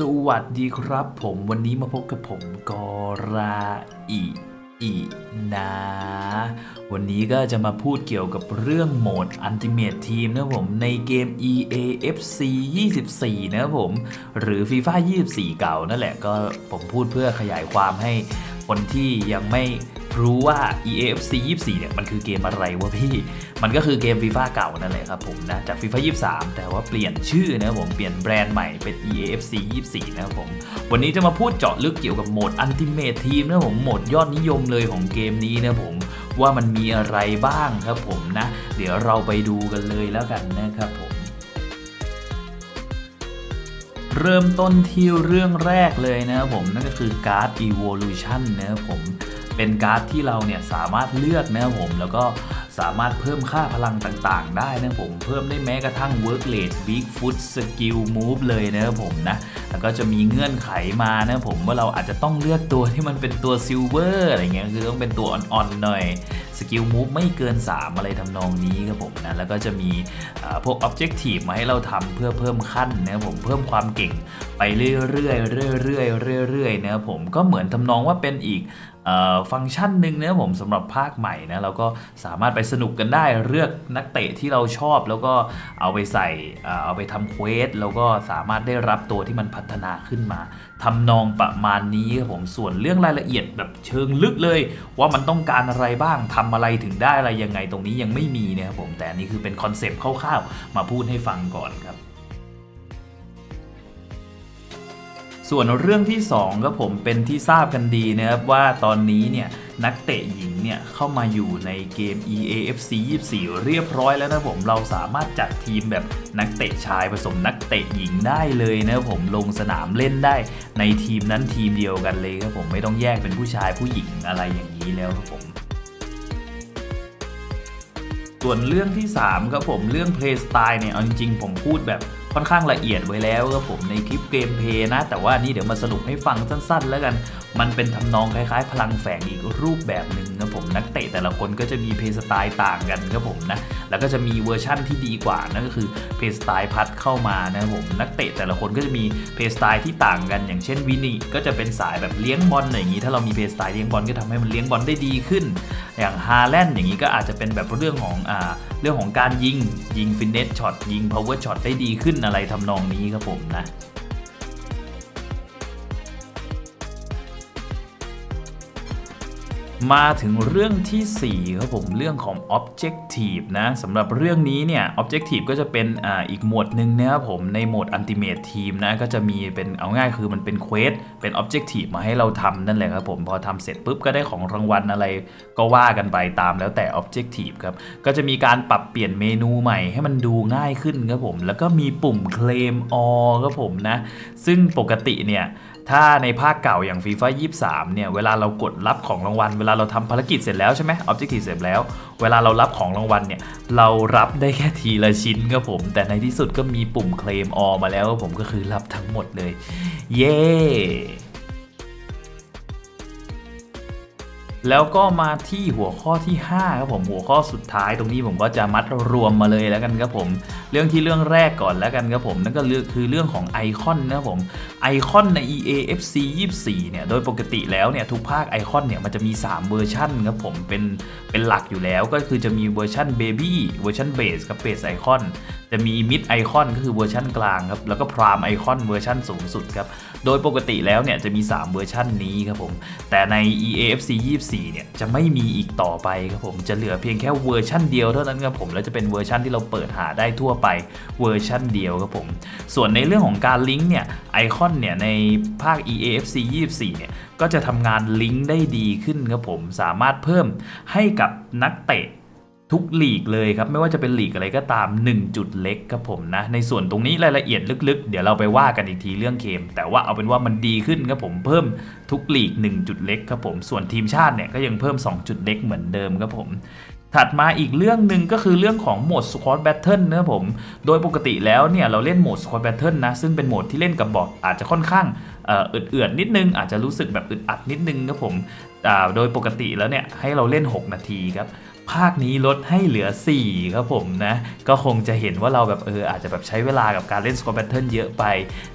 สวัสดีครับผมวันนี้มาพบกับผมกอราอีอีนะ วันนี้ก็จะมาพูดเกี่ยวกับเรื่องโหมด Ultimate Team นะผมในเกม EAFC 24 นะผม หรือ FIFA 24 เก่านั่นแหละก็ผมพูดเพื่อขยายความให้ คนที่ยังไม่รู้ว่า EAFC 24 เนี่ย มันคือเกมอะไรวะพี่ มันก็คือเกม FIFA เก่านั่นแหละครับผมนะ จาก FIFA 23 แต่ว่าเปลี่ยนชื่อนะครับผม เปลี่ยนแบรนด์ใหม่เป็น EAFC 24 นะครับผม วันนี้จะมาพูดเจาะลึกเกี่ยวกับโหมด Ultimate Team นะครับผม โหมดยอดนิยมเลยของเกมนี้นะครับผม ว่ามันมีอะไรบ้างครับผมนะ เดี๋ยวเราไปดูกันเลยแล้วกันนะครับผม เริ่มต้นที่เรื่องแรกเลยนะครับผมนั่นก็คือการ์ด Evolution นะครับผมเป็นการ์ดที่เราเนี่ยสามารถเลือกนะครับผมแล้วก็สามารถเพิ่มค่าพลังต่างๆ ได้นะครับผมเพิ่มได้แม้กระทั่ง Work Rate Big Foot Skill Move เลยนะครับผมนะ แล้วก็จะมีเงื่อนไขมานะผมว่าเราอาจจะต้องเลือกตัวที่มันเป็นตัว Silver อะไรเงี้ยคือต้องเป็นตัวอ่อนๆหน่อยสกิลมูฟไม่เกิน 3 อะไรทำนองนี้ครับผมนะแล้วก็จะมีพวก Objective มาให้เราทำเพื่อเพิ่มขั้นนะครับผมเพิ่มความเก่งไปเรื่อยๆเรื่อยๆเรื่อยๆนะครับผมก็เหมือนทำนองว่าเป็นอีกฟังก์ชันหนึ่งนะผมสำหรับภาคใหม่นะเราก็สามารถไปสนุกกันได้เลือกนักเตะที่เราชอบ แล้วก็เอาไปใส่เอาไปทำเควสแล้วก็สามารถได้รับตัวที่มันพัฒนาขึ้นมาทำนองประมาณนี้ครับผมส่วนเรื่องรายละเอียดแบบเชิงลึกเลย ว่ามันต้องการอะไรบ้างทำอะไรถึงได้อะไรยังไงตรงนี้ยังไม่มีนะครับผมแต่นี่คือเป็นคอนเซปต์คร่าวๆมาพูดให้ฟังก่อนครับ ส่วนเรื่องที่2ก็ผมเป็นที่ทราบกันดีนะครับว่าตอนนี้เนี่ยนักเตะหญิงเนี่ยเข้ามาอยู่ในเกม EAFC 24 เรียบร้อยแล้วนะผมเราสามารถจัดทีมแบบนักเตะชายผสมนักเตะหญิงได้เลยนะผมลงสนามเล่นได้ในทีมนั้นทีมเดียวกันเลยครับผมไม่ต้องแยกเป็นผู้ชายผู้หญิงอะไรอย่างนี้แล้วครับผมส่วนเรื่องที่ 3 ครับผมเรื่อง Play Style เนี่ยเอาจริงๆผมพูดแบบ ค่อนข้างละเอียดไว้แล้วครับผมในคลิปเกมเพย์นะ แต่ว่านี่เดี๋ยวมาสรุปให้ฟังสั้นๆ แล้วกัน มันเป็นทำนองคล้ายๆ พลังแฝงอีกรูปแบบหนึ่งนะผมนักเตะแต่ละคนก็จะมีเพย์สไตล์ต่างกันครับผมนะแล้วก็จะมีเวอร์ชั่นที่ดีกว่านั่นก็คือเพย์สไตล์พัดเข้ามานะครับผมนักเตะแต่ละคนก็จะมีเพย์สไตล์ที่ต่างกัน อย่างเช่นวินี่ก็จะเป็นสายแบบเลี้ยงบอลอย่างนี้ถ้าเรามีเพย์สไตล์เลี้ยงบอลก็ทำให้มันเลี้ยงบอลได้ดีขึ้น อย่างฮาแลนด์อย่างนี้ก็อาจจะเป็นแบบเรื่องของอ่า เรื่องของการยิงยิงฟินเนสช็อตยิงพาวเวอร์ช็อตได้ดีขึ้นอะไรทำนองนี้ครับผมนะ มาถึงเรื่องที่ 4 ครับผมเรื่องของ Objective นะสำหรับเรื่องนี้เนี่ย Objective ก็จะเป็นอ่าอีกหมวดหนึ่งนะครับผมในโหมด Ultimate Team นะก็จะมีเป็นเอาง่ายคือมันเป็นเควสเป็น Objective มาให้เราทำนั่นแหละครับผมพอทำเสร็จปุ๊บก็ได้ของรางวัลอะไร ก็ว่ากันไปตามแล้วแต่ Objective ครับก็จะมีการปรับเปลี่ยนเมนูใหม่ให้มันดูง่ายขึ้นครับผมแล้วก็มีปุ่ม Claim All ครับผมนะซึ่งปกติเนี่ย ถ้าในภาคเก่าอย่าง FIFA 23เนี่ย เวลาเรากดรับของรางวัล เวลาเราทำภารกิจเสร็จแล้วใช่ไหม Objective เสร็จแล้ว เวลาเรารับของรางวัลเนี่ย เรารับได้แค่ทีละชิ้นครับผม แต่ในที่สุดก็มีปุ่มเคลมออมาแล้วครับผมก็คือรับทั้งหมดเลย เย้แล้วก็มาที่หัวข้อที่ 5 ครับผมหัวข้อสุดท้ายตรงนี้ผมก็จะมัดรวมมาเลยแล้วกันครับผม เรื่องที่เรื่องแรกก่อนแล้วกันครับผมนั่นก็คือเรื่องของไอคอนนะครับผม ไอคอนใน EAFC 24 เนี่ย โดยปกติแล้วเนี่ย ทุกภาคไอคอนเนี่ย มันจะมี 3 เวอร์ชันครับผมเป็นเป็นหลักอยู่แล้วก็คือจะมีเวอร์ชัน Baby เวอร์ชัน Base กับ Base ไอคอน จะมี Mid ไอคอนก็คือเวอร์ชันกลางครับแล้วก็ Prime ไอคอนเวอร์ชันสูงสุดครับโดยปกติแล้วเนี่ยจะมี 3 เวอร์ชันนี้ครับผมแต่ใน EAFC 24 เนี่ยจะไม่มีอีกต่อไปครับผมจะเหลือเพียงแค่เวอร์ชันเดียวเท่านั้นครับผมแล้วจะเป็นเวอร์ชันที่เราเปิดหาได้ทั่วไปเวอร์ชันเดียวครับผมส่วนในเรื่องของการลิงก์เนี่ยไอคอนเนี่ยในภาค EAFC 24 เนี่ยก็จะทำงานลิงก์ได้ดีขึ้นครับผมสามารถเพิ่มให้กับนักเตะ ทุกหลีกเลยครับ ไม่ว่าจะเป็นหลีกอะไรก็ตาม 1 จุดเล็กครับผมนะ ในส่วนตรงนี้รายละเอียดลึกๆ เดี๋ยวเราไปว่ากันอีกทีเรื่องเกมแต่ว่าเอาเป็นว่ามันดีขึ้นครับผมเพิ่มทุกหลีก 1 จุดเล็กครับผมส่วนทีมชาติเนี่ยก็ยังเพิ่ม 2 จุดเล็กเหมือนเดิมครับผมถัดมาอีกเรื่องหนึ่งก็คือเรื่องของโหมด Squad Battle นะครับผม โดยปกติแล้วเนี่ยเราเล่นโหมด Squad Battle นะ ซึ่งเป็นโหมดที่เล่นกับบอทอาจจะค่อนข้างเอ่อเอือดๆนิดนึง อาจจะรู้สึกแบบอึดอัดนิดนึงครับผมอ่โดยปกติแล้วเนี่ยให้เราเล่น 6 นาทีครับ ภาคนี้ลดให้เหลือ 4 ครับผมนะ ก็คงจะเห็นว่าเราแบบเอออาจจะแบบใช้เวลากับการเล่นสกอร์แบทเทิลเยอะไป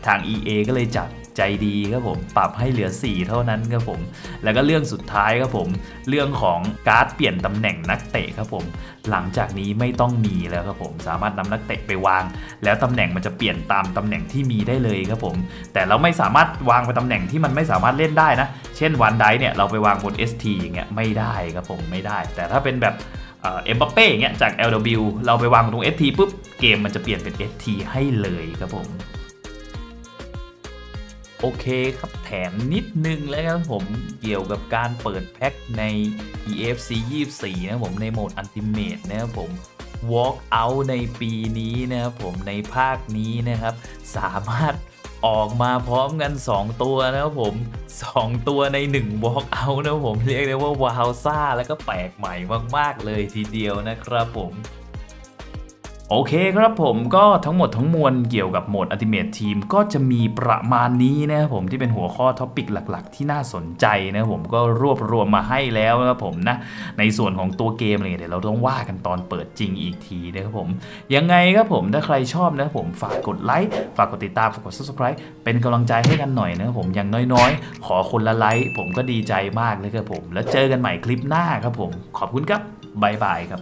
ทาง EA ก็เลยจัด ใจดีครับผมปรับให้เหลือ 4 เท่านั้นครับผม แล้วก็เรื่องสุดท้ายครับผม เรื่องของการ์ดเปลี่ยนตำแหน่งนักเตะครับผม หลังจากนี้ไม่ต้องมีแล้วครับผมสามารถนำนักเตะไปวาง แล้วตำแหน่งมันจะเปลี่ยนตามตำแหน่งที่มีได้เลยครับผม แต่เราไม่สามารถวางไปตำแหน่งที่มันไม่สามารถเล่นได้นะ เช่นวันไดเนี่ยเราไปวางบน ST อย่างเงี้ยไม่ได้ครับผมไม่ได้ แต่ถ้าเป็นแบบเอ็มบัปเป้อย่างเงี้ยจาก LW เราไปวางตรง ST ปุ๊บเกมมันจะเปลี่ยนเป็น ST ให้เลยครับผม โอเคครับแถมนิดนึงแล้วครับผมเกี่ยวกับการเปิดแพ็คใน EFC 24 นะครับผมในโหมด Ultimate นะครับผม Walk Out ในปีนี้นะครับผมในภาคนี้นะครับ สามารถออกมาพร้อมกัน 2 ตัวนะครับผม 2 ตัวใน 1 Walk Out นะครับผมเรียกได้ว่า วาวซ่า แล้วก็แปลกใหม่มาก ๆ เลยทีเดียวนะครับผม โอเคครับผมก็ทั้งหมดทั้งมวลเกี่ยวกับโหมด Ultimate Team ก็จะมีประมาณนี้นะครับผมที่เป็นหัวข้อท็อปิกหลักๆ ที่น่าสนใจนะครับผมก็รวบรวมมาให้แล้วนะครับผมนะในส่วนของตัวเกมอะไรเดี๋ยวเราต้องว่ากันตอนเปิดจริงอีกทีนะครับผม ยังไงครับผมถ้าใครชอบนะผมฝากกดไลค์ฝากกดติดตามฝากกด subscribe เป็นกำลังใจให้กันหน่อยนะครับผมอย่างน้อยๆ ขอคนละไลค์ผมก็ดีใจมากเลยครับผม แล้วเจอกันใหม่คลิปหน้าครับผม ขอบคุณครับบายบายครับ